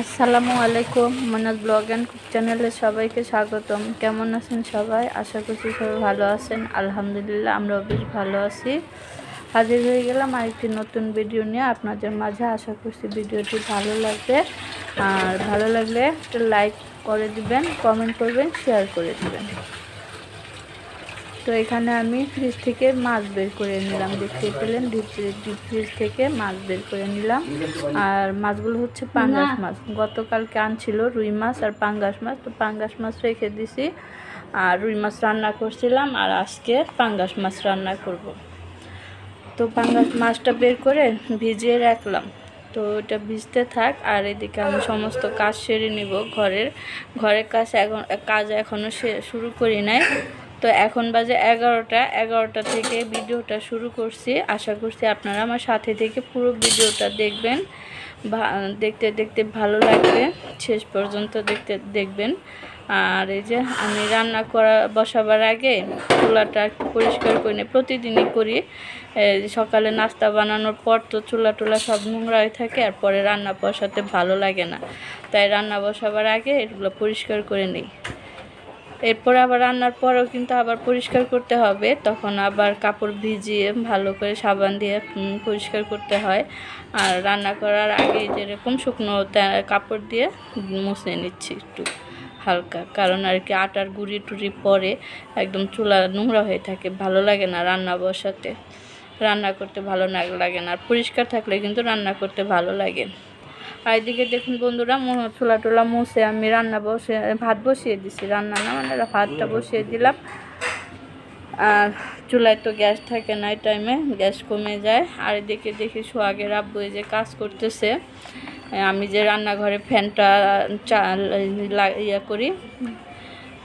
আসসালামু আলাইকুম, Monaj blog and cook চ্যানেলে সবাইকে স্বাগতম। কেমন আছেন সবাই? আশা করছি সবাই ভালো আছেন। আলহামদুলিল্লাহ, আমরাও বেশ ভালো আছি। হাজির হয়ে গেলাম আরেকটি নতুন ভিডিও নিয়ে। আপনাদের মাঝে আশা করছি ভিডিওটি ভালো লাগবে। আর ভালো লাগলে একটা লাইক করে দিবেন, কমেন্ট করবেন, শেয়ার করে দিবেন। তো এখানে আমি ফ্রিজ থেকে মাছ বের করে নিলাম। দেখতে পেলেন ডিপ ডিপ ফ্রিজ থেকে মাছ বের করে নিলাম। আর মাছগুলো হচ্ছে পাঙ্গাস মাছ। গতকালকে আনছিল রুই মাছ আর পাঙ্গাস মাছ। তো পাঙ্গাস মাছ রেখে দিছি আর রুই মাছ রান্না করছিলাম আর আজকে পাঙ্গাস মাছ রান্না করব। তো পাঙ্গাস মাছটা বের করে ভিজিয়ে রাখলাম। তো এটা ভিজতে থাক আর এদিকে আমি সমস্ত কাজ সেরে নিব ঘরের। ঘরের কাজ এখন কাজ এখনও শুরু করি নাই। তো এখন বাজে এগারোটা এগারোটা থেকে ভিডিওটা শুরু করছি। আশা করছি আপনারা আমার সাথে থেকে পুরো ভিডিওটা দেখবেন দেখতে দেখতে ভালো লাগবে। শেষ পর্যন্ত দেখতে, দেখবেন। আর এই যে আমি রান্না করা, বসাবার আগে চুলাটা একটু পরিষ্কার করে নিই। প্রতিদিনই করি। সকালে নাস্তা বানানোর পর তো চুলা টুলা সব নোংরা হয়ে থাকে, আর পরে রান্না বসাতে ভালো লাগে না। তাই রান্না বসাবার আগে এগুলো পরিষ্কার করে নিই। এরপর আবার রান্নার পরেও কিন্তু আবার পরিষ্কার করতে হবে। তখন আবার কাপড় ভিজিয়ে ভালো করে সাবান দিয়ে পরিষ্কার করতে হয়। আর রান্না করার আগে যেরকম শুকনো কাপড় দিয়ে মুছে নিচ্ছি একটু হালকা। কারণ আর কি আটার গুঁড়ি টুড়ি পরে একদম চুলা নোংরা হয়ে থাকে, ভালো লাগে না রান্না বসাতে। রান্না করতে ভালো লাগে না। আর পরিষ্কার থাকলে কিন্তু রান্না করতে ভালো লাগে। আর এদিকে দেখুন বন্ধুরা ছোলা টোলা মুছে আমি রান্না বসে ভাত বসিয়ে দিছি। রান্না না মানে ভাতটা বসিয়ে দিলাম। আর চুলায় তো গ্যাস থাকে না এই টাইমে গ্যাস কমে যায়। আর এদিকে দেখি সোহাগের আব্বু যে কাজ করতেছে। আমি যে রান্নাঘরে ফ্যানটা ইয়া করি,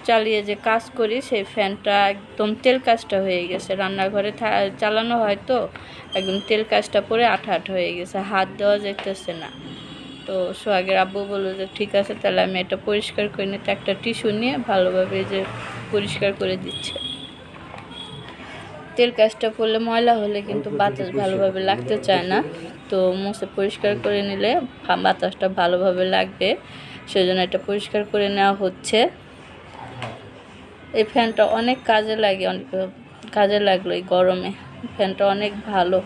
চালিয়ে যে কাজ করি, সেই ফ্যানটা একদম তেল কাজটা হয়ে গেছে। রান্নাঘরে চালানো হয় তো, একদম তেল কাজটা পরে আঠা আঠা হয়ে গেছে। হাত দেওয়া যেতেছে না। তো সোহাগের আব্বু বলল যে ঠিক আছে তাহলে আমি এটা পরিষ্কার করে নিতে একটা টিস্যু নিয়ে ভালোভাবে যে পরিষ্কার করে দিচ্ছে। তেল কাজটা পড়লে ময়লা হলে কিন্তু বাতাস ভালোভাবে লাগতে চায় না। তো মুছে পরিষ্কার করে নিলে বাতাসটা ভালোভাবে লাগবে। সেজন্য এটা পরিষ্কার করে নেওয়া হচ্ছে। এই ফ্যানটা অনেক কাজে লাগে অনেক কাজে লাগল এই গরমে। ফ্যানটা অনেক ভালো।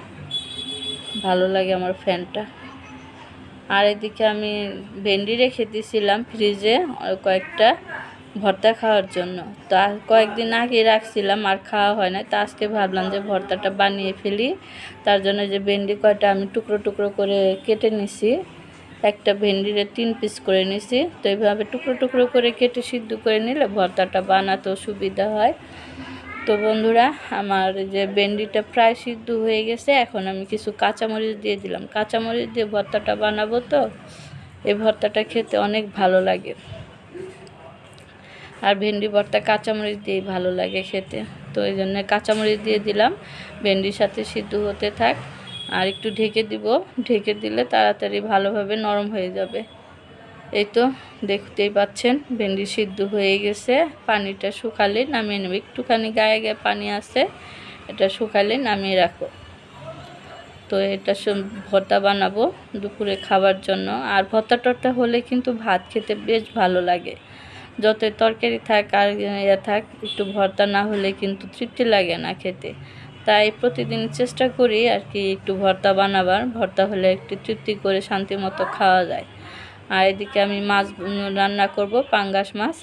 ভালো লাগে আমার ফ্যানটা। আর এদিকে আমি ভেন্ডি রেখে দিয়েছিলাম ফ্রিজে কয়েকটা ভর্তা খাওয়ার জন্য। তো কয়েকদিন আগে রাখছিলাম, আর খাওয়া হয় না তো আজকে ভাবলাম যে ভর্তাটা বানিয়ে ফেলি। তার জন্য যে ভেন্ডি কয়টা আমি টুকরো টুকরো করে কেটে নিছি। একটা ভেন্ডিরে তিন পিস করে নিছি। তো এইভাবে টুকরো টুকরো করে কেটে সিদ্ধ করে নিলে ভর্তাটা বানাতেও সুবিধা হয়। তো বন্ধুরা, আমার যে ভেন্ডিটা প্রায় সিদ্ধ হয়ে গেছে। এখন আমি কিছু কাঁচামরিচ দিয়ে দিলাম। কাঁচামরিচ দিয়ে ভর্তাটা বানাবো তো, এই ভর্তাটা খেতে অনেক ভালো লাগে। আর ভেন্ডি ভর্তা কাঁচামরিচ দিয়েই ভালো লাগে খেতে। তো এই জন্য কাঁচামরিচ দিয়ে দিলাম। ভেন্ডির সাথে সিদ্ধ হতে থাক। আর একটু ঢেকে দিব। ঢেকে দিলে তাড়াতাড়ি ভালোভাবে নরম হয়ে যাবে। এই তো দেখতেই পাচ্ছেন, ভেন্ডি সিদ্ধ হয়ে গেছে। পানিটা শুকালে নামিয়ে নেবে। একটুখানি গায়ে গায়ে পানি আছে, এটা শুকালে নামিয়ে রাখো। তো এটা ভর্তা বানাবো দুপুরে খাবার জন্য। আর ভর্তা টর্তা হলে কিন্তু ভাত খেতে বেশ ভালো লাগে। যতই তরকারি থাক আর ইয়ে থাক, একটু ভর্তা না হলে কিন্তু তৃপ্তি লাগে না খেতে। তাই প্রতিদিন চেষ্টা করি আর কি একটু ভর্তা বানাবার। ভর্তা হলে একটু তৃপ্তি করে শান্তি মতো খাওয়া যায়। আর এদিকে আমি মাছ রান্না করব, পাঙ্গাস মাছ।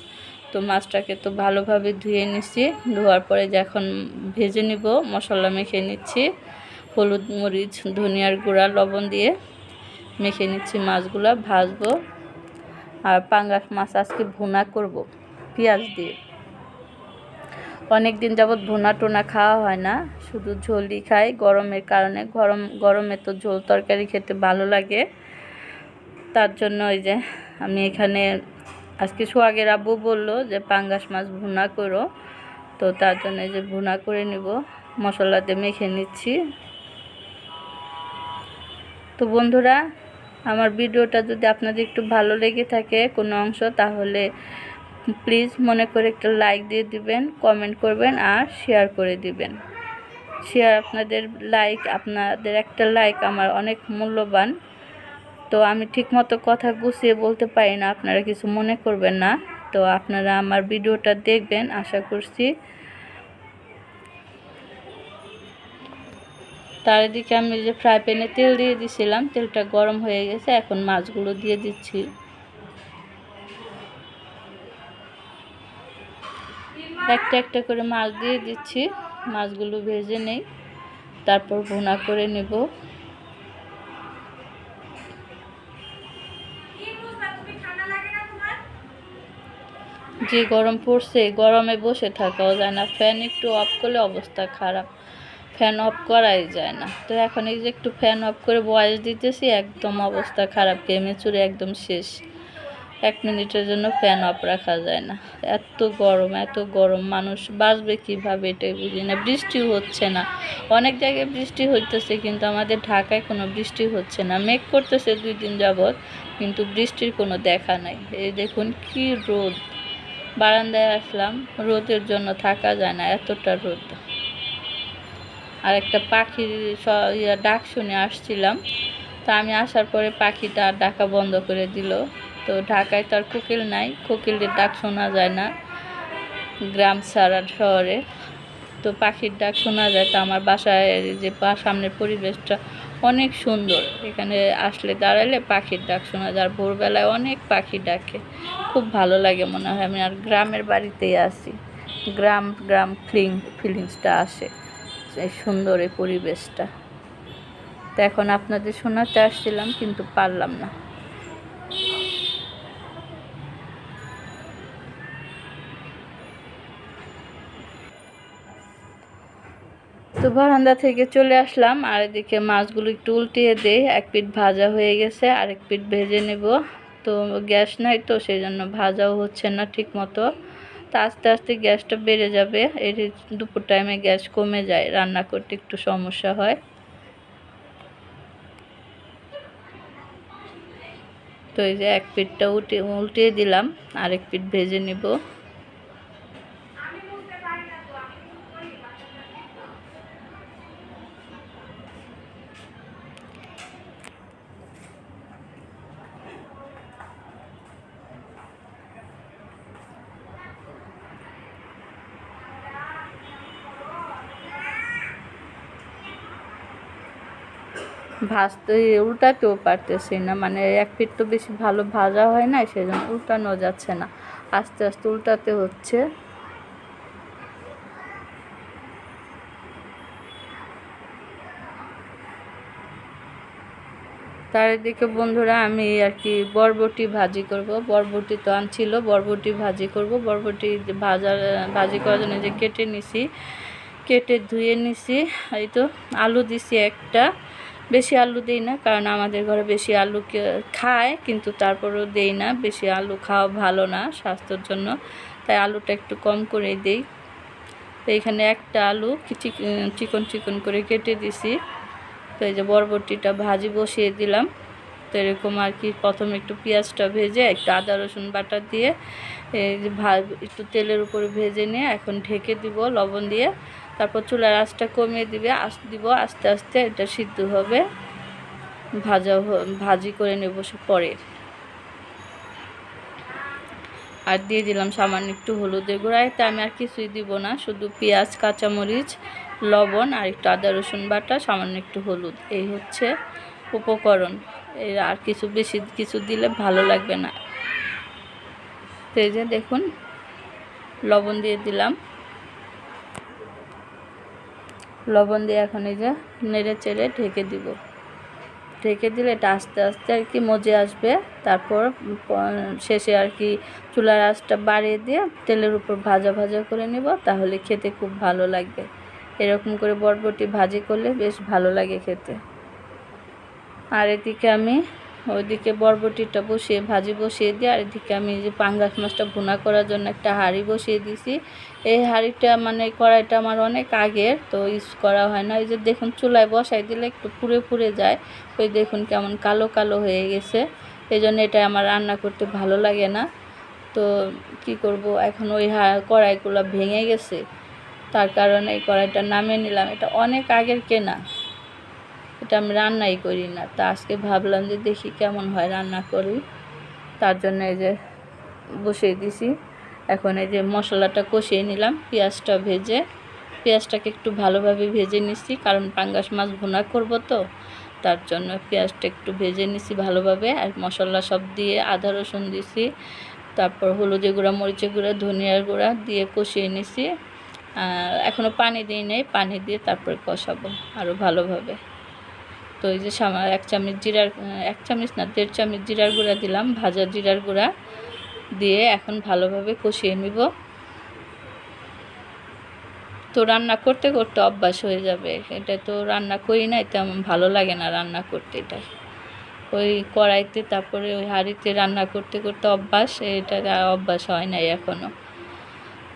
তো মাছটাকে তো ভালোভাবে ধুয়ে নিচ্ছি ধোয়ার পরে যখন ভেজে নিব, মশলা মেখে নিচ্ছি। হলুদ মরিচ, ধনিয়ার গুঁড়া, লবণ দিয়ে মেখে নিচ্ছি মাছগুলো, ভাজবো। আর পাঙ্গাস মাছ আজকে ভুনা করব, পেঁয়াজ দিয়ে। অনেক দিন যাবৎ ভুনা টোনা খাওয়া হয় না, শুধু ঝোলই খাই। গরমের কারণে গরম, গরমে তো ঝোল তরকারি খেতে ভালো লাগে। তার জন্য ওই যে আমি এখানে আজকে সোয়াগের আব্বু বলল যে পাঙ্গাস মাছ ভুনা করো। তো তার জন্য যে ভুনা করে নিব। মশলাতে মেখে নিচ্ছি। তো বন্ধুরা, আমার ভিডিওটা যদি আপনাদের একটু ভালো লেগে থাকে কোনো অংশ, তাহলে প্লিজ মনে করে একটা লাইক দিয়ে দিবেন, কমেন্ট করবেন আর শেয়ার করে দিবেন। শেয়ার আপনাদের লাইক, আপনাদের একটা লাইক আমার অনেক মূল্যবান। তো আমি ঠিকমতো কথা গুছিয়ে বলতে পারি না, আপনারা কিছু মনে করবেন না। তো আপনারা আমার ভিডিওটা দেখবেন, আশা করছি। তার এদিকে আমি যে ফ্রাই প্যানে তেল দিয়ে দিছিলাম, তেলটা গরম হয়ে গেছে, এখন মাছগুলো দিয়ে দিচ্ছি। একটা একটা করে মাছ দিয়ে দিচ্ছি, মাছগুলো ভেজে নেই, তারপর ভুনা করে নেব। যে গরম পড়ছে, গরমে বসে থাকাও যায় না। ফ্যান একটু অফ করলে অবস্থা খারাপ। ফ্যান অফ করাই যায় না। তো এখন এই যে একটু ফ্যান অফ করে বয়স দিতেছি, একদম অবস্থা খারাপ। ঘেমে চুরে একদম শেষ। এক মিনিটের জন্য ফ্যান অফ রাখা যায় না। এত গরম এত গরম। মানুষ বাঁচবে কীভাবে এটাই বুঝি না। বৃষ্টি হচ্ছে না। অনেক জায়গায় বৃষ্টি হইতেছে, কিন্তু আমাদের ঢাকায় কোনো বৃষ্টি হচ্ছে না। মেঘ করতেছে দুই দিন যাবৎ, কিন্তু বৃষ্টির কোনো দেখা নাই। এই দেখুন কি রোদ। বারান্দায় আসলাম, রোদের জন্য থাকা যায় না, এতটা রোদ। আর একটা পাখির ডাক শুনে আসছিলাম। তা আমি আসার পরে পাখিটা ডাকা বন্ধ করে দিল। তো ঢাকায় তো আর কোকিল নাই, কোকিলের ডাক শোনা যায় না, গ্রাম সারা শহরে। তো পাখির ডাক শোনা যায়, তো আমার বাসায় যে সামনের পরিবেশটা অনেক সুন্দর। এখানে আসলে দাঁড়ালে পাখির ডাক শোনা যায়। আর ভোরবেলায় অনেক পাখি ডাকে। খুব ভালো লাগে মনে হয়। আমি আর গ্রামের বাড়িতেই আসি গ্রাম গ্রাম ফিলিং ফিলিংসটা আসে। এই সুন্দর এই পরিবেশটা। তো এখন আপনাদের শোনাতে আসছিলাম, কিন্তু পারলাম না। তো বারান্দা থেকে চলে আসলাম, আর এদিকে মাছগুলো একটু উল্টিয়ে দেই। এক পিঠ ভাজা হয়ে গেছে, আরেক পিঠ ভেজে নেব। তো গ্যাস নাই তো সেই জন্য ভাজাও হচ্ছে না ঠিক মতো তো আস্তে আস্তে গ্যাসটা বেড়ে যাবে, এর দুপুর টাইমে গ্যাস কমে যায়, রান্না করতে একটু সমস্যা হয়। তো এই যে এক পিঠটা উঠে উল্টিয়ে দিলাম, আরেক পিঠ ভেজে নিব। ভাজতে, উল্টাতেও পারতেছি না। মানে এক পিঠ তো বেশি ভালো ভাজা হয় না, সেজন্য উল্টানো যাচ্ছে না। আস্তে আস্তে উল্টাতে হচ্ছে। তার দিকে বন্ধুরা, আমি আর কি বরবটি ভাজি করব। বরবটি তো আনছিল, বরবটি ভাজি করব। বরবটি ভাজা, ভাজি করার জন্য যে কেটে নিছি, কেটে ধুয়ে নিছি, এই তো আলু দিছি একটা। বেশি আলু দেই না, কারণ আমাদের ঘরে বেশি আলু খায়, কিন্তু তারপরেও দেই না। বেশি আলু খাওয়া ভালো না স্বাস্থ্যের জন্য, তাই আলুটা একটু কম করে দেই। তো এখানে একটা আলু চিকন চিকন করে কেটে দিছি। তো এই যে বরবটিটা ভাজি বসিয়ে দিলাম। তো এরকম আর কি, প্রথমে একটু পেঁয়াজটা ভেজে, একটু আদা, রসুন বাটা দিয়ে, এই যে একটু তেলের উপরে ভেজে নিয়ে এখন ঢেকে দিব লবণ দিয়ে। তারপর চুলার আঁচটা কমিয়ে দিবে আস দিব, আস্তে আস্তে এটা সিদ্ধ হবে। ভাজা ভাজি করে নেব পরে। আর দিয়ে দিলাম সামান্য একটু হলুদের গুঁড়া। এতে আমি আর কিছুই দিব না, শুধু পেঁয়াজ, কাঁচামরিচ, লবণ আর একটু আদা, রসুন বাটা, সামান্য একটু হলুদ। এই হচ্ছে উপকরণ। এর আর কিছু বেশি কিছু দিলে ভালো লাগবে না। যে দেখুন, লবণ দিয়ে দিলাম। লবণ দিয়ে এখন এই যে নেড়ে চেড়ে ঢেকে দিব। ঢেকে দিলে এটা আস্তে আস্তে আর কি মজে আসবে। তারপর শেষে আর কি চুলার আঁচটা বাড়িয়ে দিয়ে তেলের উপর ভাজা ভাজা করে নেব, তাহলে খেতে খুব ভালো লাগবে। এরকম করে বরবটি ভাজি করলে বেশ ভালো লাগে খেতে। আর এদিকে আমি ওইদিকে বরবটিটা বসিয়ে, ভাজি বসিয়ে দিই আর এদিকে আমি যে পাঙ্গাস মাছটা ভুনা করার জন্য একটা হাঁড়ি বসিয়ে দিছি এই হাঁড়িটা মানে কড়াইটা আমার অনেক আগের, তো ইউজ করা হয় না। এই যে দেখুন চুলায় বসাই দিলে একটু পুড়ে পুড়ে যায়। ওই দেখুন কেমন কালো কালো হয়ে গেছে। এই জন্য এটা আমার রান্না করতে ভালো লাগে না। তো কি করব? এখন ওই কড়াইগুলো ভেঙে গেছে। তার কারণে এই কড়াইটা নামিয়ে নিলাম। এটা অনেক আগের কেনা। এটা আমি রান্নাই করি না। তা আজকে ভাবলাম যে দেখি কেমন হয় রান্না করি। তার জন্য এই যে বসিয়ে দিছি। এখন এই যে মশলাটা কষিয়ে নিলাম, পেঁয়াজটা ভেজে। পেঁয়াজটাকে একটু ভালোভাবে ভেজে নিছি, কারণ পাঙ্গাস মাছ ভুনা করব তো। তার জন্য পেঁয়াজটা একটু ভেজে নিছি ভালোভাবে, আর মশলা সব দিয়ে আদা রসুন দিছি। তারপর হলুদের গুঁড়া মরিচের গুঁড়া ধনিয়ার গুঁড়া দিয়ে কষিয়ে নিছি। এখনও পানি দিই নেই, পানি দিয়ে তারপরে কষাবো আরও ভালোভাবে। তো এই যে এক চামচ জিরার এক চামচ না, দেড় চামচ জিরার গুঁড়া দিলাম, ভাজা জিরার গুঁড়া দিয়ে এখন ভালোভাবে কষিয়ে নিব। তো রান্না করতে করতে অভ্যাস হয়ে যাবে। এটা তো রান্না করি না তেমন ভালো লাগে না রান্না করতে এটা। ওই কড়াইতে, তারপরে ওই হাঁড়িতে রান্না করতে করতে অভ্যাস, এটা অভ্যাস হয় নাই এখনও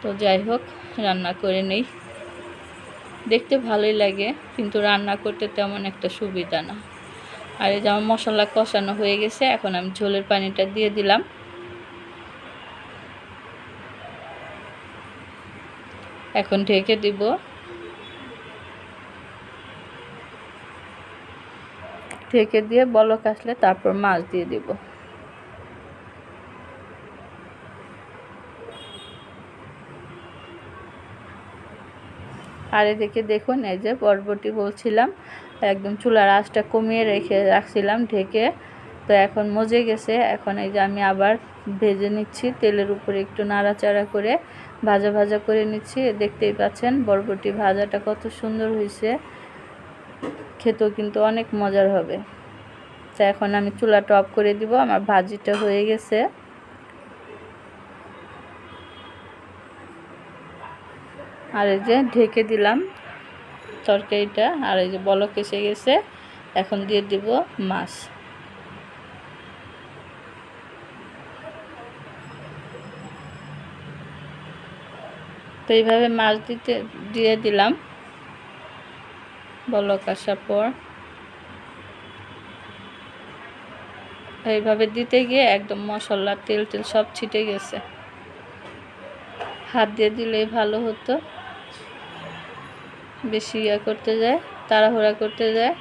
তো যাই হোক, রান্না করে নেই। দেখতে ভালোই লাগে, কিন্তু রান্না করতে তেমন একটা সুবিধা না। আর এই যে আমার মশলা কষানো হয়ে গেছে, এখন আমি ঝোলের পানিটা দিয়ে দিলাম। এখন ঢেকে দিব। ঢেকে দিয়ে বলক আসলে তারপর মাছ দিয়ে দিব। আর এদিকে দেখুন, এই যে বরবটি বলছিলাম, একদম চুলার আঁচটা কমিয়ে রেখে রাখছিলাম ঢেকে। তো এখন মজে গেছে, এখন এই যে আমি আবার ভেজে নিচ্ছি, তেলের উপরে একটু নাড়াচাড়া করে ভাজা ভাজা করে নিচ্ছি। দেখতেই পাচ্ছেন, বরবটি ভাজাটা কত সুন্দর হয়েছে। খেতেও কিন্তু অনেক মজার হবে। তো এখন আমি চুলাটা অফ করে দিব, আমার ভাজিটা হয়ে গেছে। আর এই যে ঢেকে দিলাম তরকারিটা, আর এই যে বলক এসে গেছে, এখন দিয়ে দিব মাছ। তো এইভাবে মাছ দিতে, দিয়ে দিলাম। বলক আসার পর। এইভাবে দিতে গিয়ে একদম মশলা তেল তেল সব ছিটে গেছে। হাত দিয়ে দিলেই ভালো হতো। বেশি ইয়া করতে যায়, তাড়াহুড়া করতে যায়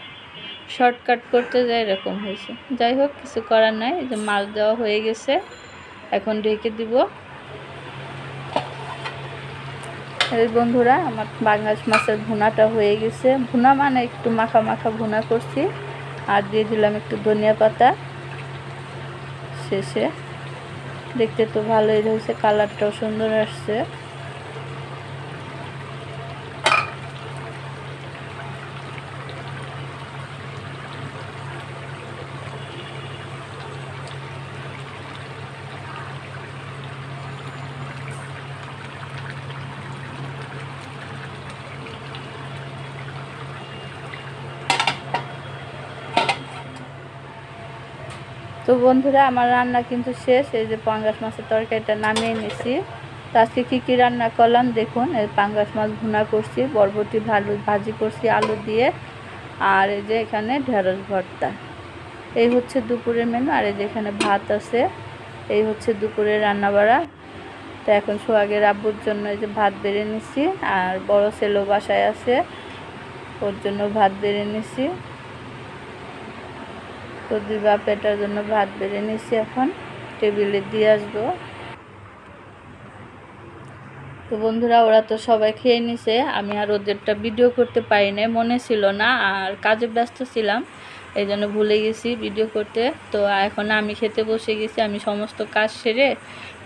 শর্টকাট করতে যায়, এরকম হয়েছে। যাই হোক, কিছু করার নাই যে মাছ দেওয়া হয়ে গেছে, এখন ঢেকে দিব। এই বন্ধুরা, আমার বাংলাস মাছের ভুনাটা হয়ে গেছে। ভুনা মানে একটু মাখা মাখা ভুনা করছি, আর দিয়ে দিলাম একটু ধনিয়া পাতা। শেষে, দেখতে তো ভালোই হয়েছে কালারটাও সুন্দর আসছে। তো বন্ধুরা, আমার রান্না কিন্তু শেষ। এই যে পাঙ্গাস মাছের তরকারিটা নামিয়ে নিছি তো আজকে কী কী রান্না করলাম দেখুন। এই পাঙ্গাস মাছ ভুনা করছি, বরবটি ভালো ভাজি করছি আলু দিয়ে। আর এই যে এখানে ঢেঁড়স ভর্তা। এই হচ্ছে দুপুরের মেনু আর এই যে এখানে ভাত আছে। এই হচ্ছে দুপুরের রান্না বাড়া তো এখন সোহাগের আব্বুর জন্য এই যে ভাত বেড়ে নিছি, আর বড় ছেলেও বাসায় আছে, ওর জন্য ভাত বেড়ে নিছি। তো দুই বাপ এটার জন্য ভাত বেড়ে নিছি এখন। টেবিলে দিয়ে আসব। তো বন্ধুরা, ওরা তো সবাই খেয়ে নিছে। আমি আর ওদেরটা ভিডিও করতে পারি নাই, মনে ছিল না, আর কাজে ব্যস্ত ছিলাম, এই জন্য ভুলে গেছি ভিডিও করতে। তো এখন আমি খেতে বসে গেছি, আমি সমস্ত কাজ সেরে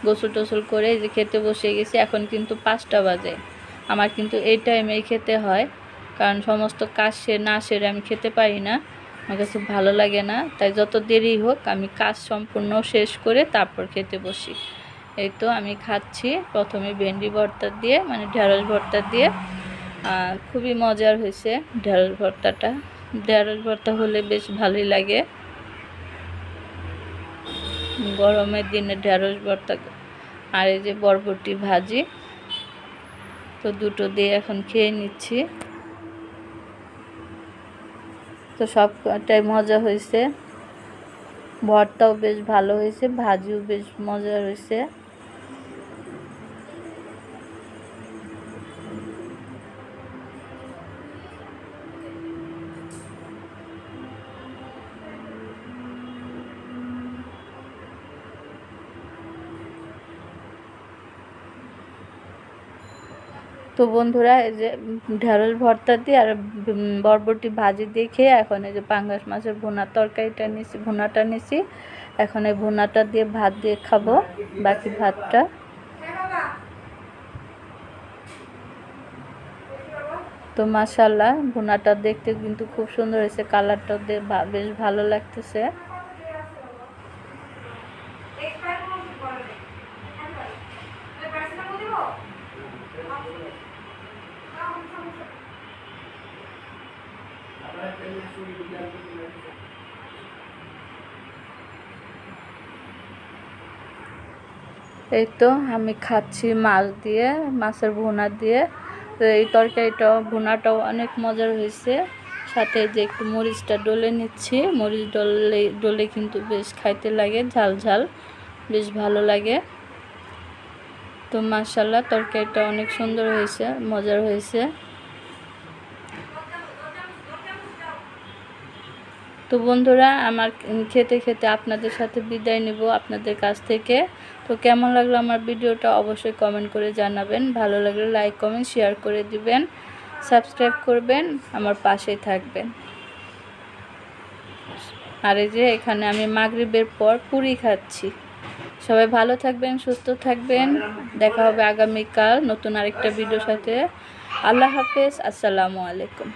গোসল টোসল করে যে খেতে বসে গেছি, এখন কিন্তু পাঁচটা বাজে। আমার কিন্তু এই টাইমেই খেতে হয়, কারণ সমস্ত কাজ সে না সেরে আমি খেতে পারি না। আমার কাছে ভালো লাগে না, তাই যত দেরি হোক আমি কাজ সম্পূর্ণ শেষ করে তারপর খেতে বসি। এই তো আমি খাচ্ছি, প্রথমে ভেন্ডি ভর্তা দিয়ে মানে ঢেঁড়স ভর্তা দিয়ে। খুবই মজার হয়েছে ঢেঁড়স ভর্তাটা। ঢেঁড়স ভর্তা হলে বেশ ভালোই লাগে। গরমের দিনে ঢেঁড়স ভর্তা আর এই যে বরবটি ভাজি, তো দুটো দিয়ে এখন খেয়ে নিচ্ছি। তো সবটাই মজা হয়েছে। ভর্তাও বেশ ভালো হয়েছে ভাজিও বেশ মজা হয়েছে। তো বন্ধুরা, এই যে ঢেঁড়স ভর্তা দিয়ে আর বরবটি ভাজি দিয়ে খেয়ে এখন এই যে পাঙ্গাস মাছের ভুনা তরকারিটা নিছি, ভুনাটা নিছি। এখন এই ভুনাটা দিয়ে ভাত দিয়ে খাব, বাকি ভাতটা। তো মাসাল্লাহ ভুনাটা দেখতে কিন্তু খুব সুন্দর হয়েছে, কালারটাও বেশ ভালো লাগতেছে। এই তো আমি খাচ্ছি মাছ দিয়ে, মাছের ভুনা দিয়ে। তো এই তরকারিটা ভুনাটাও অনেক মজার হয়েছে। সাথে যে একটু মরিচটা ডলে নিচ্ছি। মরিচ ডলে ডলে কিন্তু বেশ খাইতে লাগে, ঝাল ঝাল, বেশ ভালো লাগে। তো মার্শাল্লাহ তরকারিটা অনেক সুন্দর হয়েছে, মজার হয়েছে। তো বন্ধুরা, আমার খেতে খেতে আপনাদের সাথে বিদায় নিব আপনাদের কাছ থেকে। তো কেমন লাগল আমার ভিডিওটা অবশ্যই কমেন্ট করে জানাবেন। ভালো লাগলে লাইক কমেন্ট শেয়ার করে দিবেন। সাবস্ক্রাইব করবেন, আমার পাশেই থাকবেন। আর এই যে এখানে আমি মাগরিবের পর পুরি খাচ্ছি। সবাই ভালো থাকবেন, সুস্থ থাকবেন। দেখা হবে আগামীকাল নতুন আরেকটা ভিডিওর সাথে। আল্লাহ হাফেজ, আসসালামু আলাইকুম।